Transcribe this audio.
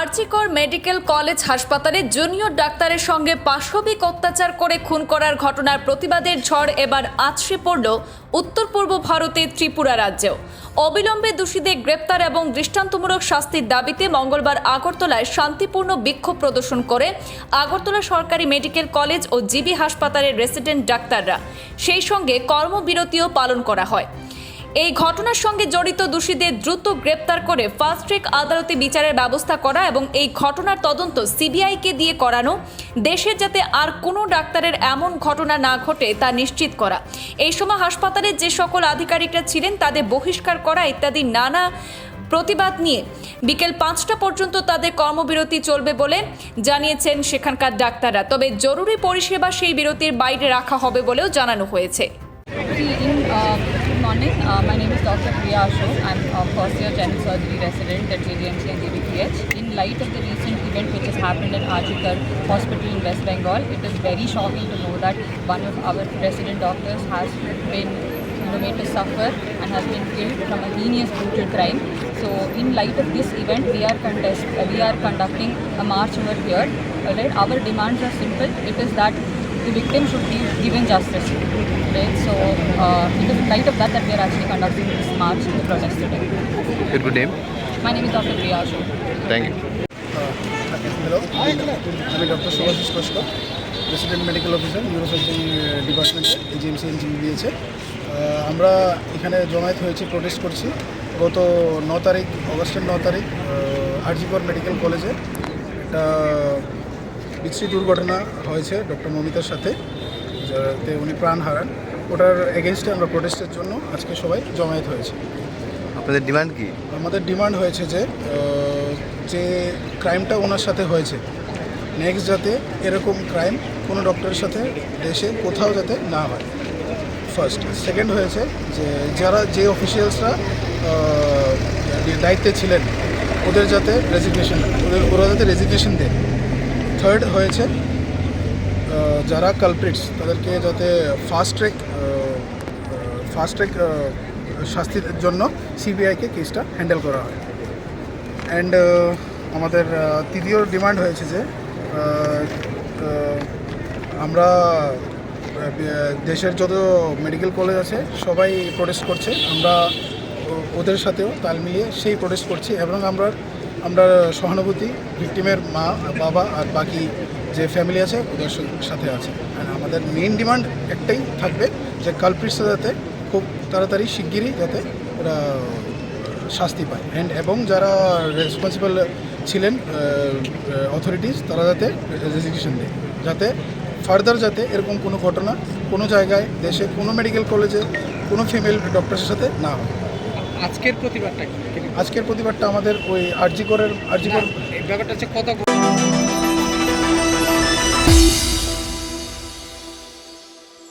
RG Kar medical college হাসপাতালে junior ডাক্তারের সঙ্গে পাশবিক অত্যাচার করে খুন করার ঘটনার প্রতিবাদের ঝড় এবার আছড়ে পড়ল উত্তর পূর্ব ভারতের ত্রিপুরা রাজ্যেও। অবিলম্বে দোষীদের গ্রেপ্তার এবং দৃষ্টান্তমূলক শাস্তির দাবিতে মঙ্গলবার আগরতলায় শান্তিপূর্ণ বিক্ষোভ প্রদর্শন করে আগরতলা সরকারি মেডিকেল কলেজ ও জিবি হাসপাতালের রেসিডেন্ট ডাক্তাররা। সেই সঙ্গে কর্মবিরতিও পালন করা হয়। এই ঘটনার সঙ্গে জড়িত দোষীদের দ্রুত গ্রেপ্তার করে ফাস্ট ট্র্যাক আদালতে বিচারের ব্যবস্থা করা এবং এই ঘটনার তদন্ত সিবিআইকে দিয়ে করানো, দেশে যাতে আর কোনো ডাক্তারের এমন ঘটনা না ঘটে তা নিশ্চিত করা। এই সময় হাসপাতালের যে সকল আধিকারিকরা ছিলেন, তাদের বহিষ্কার করা ইত্যাদি নানা প্রতিবাদ নিয়ে বিকেল পাঁচটা পর্যন্ত তাদের কর্মবিরতি চলবে বলে জানিয়েছেন সেখানকার ডাক্তাররা। তবে জরুরি পরিষেবা সেই বিরতির বাইরে রাখা হবে বলেও জানানো হয়েছে। Uh, my name is Dr. Priya Ashok. I'm a first year general surgery resident at JDMC and JBPH. In light of the recent event which has happened at Ajikar Hospital in West Bengal, it is very shocking to know that one of our resident doctors has been you know, made to suffer and has been killed from a heinous brutal crime. So, in light of this event, we are contest, uh, we are conducting a march over here. Alright, our demands are simple. It is that the victim should be given justice. Right? So, uh, it is in light of that that we are actually conducting this march to protest today. Your good name? My name is Dr. Priya Ashok. Thank you. Hello আমি doctor Subhashis কষ্ট president medical officer neurosurgery ডিপার্টমেন্টে AGMC NGB দিয়েছে আমরা এখানে জমায়েত হয়েছি protest করছি গত ন তারিখ অগস্টের ন তারিখ আরজিকর মেডিকেল কলেজে একটা বিশ্রী দুর্ঘটনা হয়েছে ডক্টর মমিতার সাথে যাতে উনি প্রাণ হারান ওটার এগেনস্টে আমরা প্রোটেস্টের জন্য আজকে সবাই জমায়েত হয়েছে। আপনাদের ডিমান্ড কি? আমাদের ডিমান্ড হয়েছে যে যে ক্রাইমটা ওনার সাথে হয়েছে নেক্সট যাতে এরকম ক্রাইম কোনো ডক্টরের সাথে দেশে কোথাও যাতে না হয়। ফার্স্ট সেকেন্ড হয়েছে যে যারা যে অফিসিয়ালসরা দায়িত্বে ছিলেন ওদের যাতে রেজিগনেশন ওদের ওরা যাতে রেজিগনেশন দেয়। থার্ড হয়েছে যারা কালপ্রিটস তাদেরকে যাতে ফাস্ট ট্র্যাক ফাস্ট ট্র্যাক শাস্তির জন্য সিবিআইকে কেসটা হ্যান্ডেল করা হয়। অ্যান্ড আমাদের তৃতীয় ডিমান্ড হয়েছে যে আমরা দেশের যত মেডিকেল কলেজ আছে, সবাই প্রোটেস্ট করছে। আমরা ওদের সাথেও তাল মিলিয়ে সেই প্রোটেস্ট করছি এবং আমরা আমরা সহানুভূতি ভিকটিমের মা, বাবা আর বাকি যে ফ্যামিলি আছে ওদের সাথে আছে। আর আমাদের মেইন ডিমান্ড একটাই থাকবে যে কালপ্রিটসরা যাতে খুব তাড়াতাড়ি শিগগিরই যাতে ওরা শাস্তি পায়। অ্যান্ড এবং যারা রেসপন্সিবল ছিলেন অথরিটিস তারা যাতে রেজিগনেশন দেয়। যাতে ফার্দার যাতে এরকম কোনো ঘটনা কোনো জায়গায় দেশে কোনো মেডিকেল কলেজে কোনো ফিমেল ডক্টরের সাথে না হয়। আজকের প্রতিবাদটা আজকের প্রতিবাদটা আমাদের ওই আরজিকরের আরজিকর ব্যাপারটা হচ্ছে কত